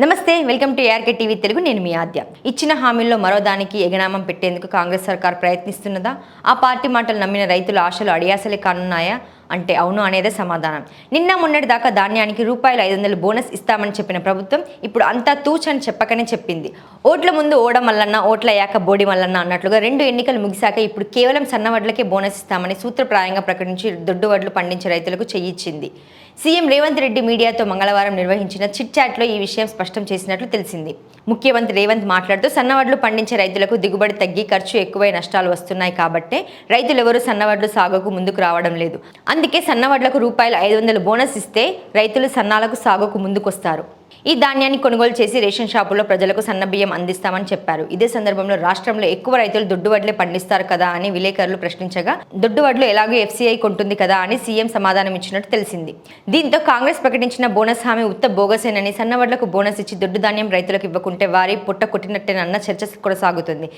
నమస్తే welcome to ARK TV Telugu. నేను మీ ఆద్య. ఇచ్చిన హామీల్లో మరో దానికి ఎగనామం పెట్టేందుకు కాంగ్రెస్ సర్కార్ ప్రయత్నిస్తున్నదా? ఆ పార్టీ మాటలు నమ్మిన రైతుల ఆశలు అడియాసలే కానున్నాయా? అంటే అవును అనేదే సమాధానం. నిన్న మొన్నటి దాకా ధాన్యానికి రూపాయలు ఐదు వందలు బోనస్ ఇస్తామని చెప్పిన ప్రభుత్వం ఇప్పుడు అంతా తూచని చెప్పకనే చెప్పింది. ఓట్ల ముందు ఓడ మల్లన్న ఓట్ల అయ్యాక బోడి మల్లన్న అన్నట్లుగా రెండు ఎన్నికలు ముగిశాక ఇప్పుడు కేవలం సన్నవడ్లకే బోనస్ ఇస్తామని సూత్రప్రాయంగా ప్రకటించి దొడ్డు వడ్లు పండించే రైతులకు చెయ్యిచ్చింది. సీఎం రేవంత్ రెడ్డి మీడియాతో మంగళవారం నిర్వహించిన చిట్ చాట్లో ఈ విషయం స్పష్టం చేసినట్లు తెలిసింది. ముఖ్యమంత్రి రేవంత్ మాట్లాడుతూ సన్నవడ్లు పండించే రైతులకు దిగుబడి తగ్గి ఖర్చు ఎక్కువై నష్టాలు వస్తున్నాయి కాబట్టే రైతులెవరూ సన్నవడ్లు సాగుకు ముందుకు రావడం లేదు. అందుకే సన్నవడ్లకు రూపాయలు ఐదు వందలు బోనస్ ఇస్తే రైతులు సన్నాలకు సాగుకు ముందుకొస్తారు. ఈ ధాన్యాన్ని కొనుగోలు చేసి రేషన్ షాపుల్లో ప్రజలకు సన్న బియ్యం అందిస్తామని చెప్పారు. ఇదే సందర్భంలో రాష్ట్రంలో ఎక్కువ రైతులు దొడ్డు వడ్లే పండిస్తారు కదా అని విలేకరులు ప్రశ్నించగా దొడ్డు వడ్లు ఎలాగో ఎఫ్సీఐ కొంటుంది కదా అని సీఎం సమాధానం ఇచ్చినట్టు తెలిసింది. దీంతో కాంగ్రెస్ ప్రకటించిన బోనస్ హామీ ఉత్త బోగసేనని సన్నవడ్లకు బోనస్ ఇచ్చి దొడ్డు ధాన్యం రైతులకు ఇవ్వకుంటే వారి పుట్ట కొట్టినట్టేనన్న చర్చ కొనసాగుతుంది.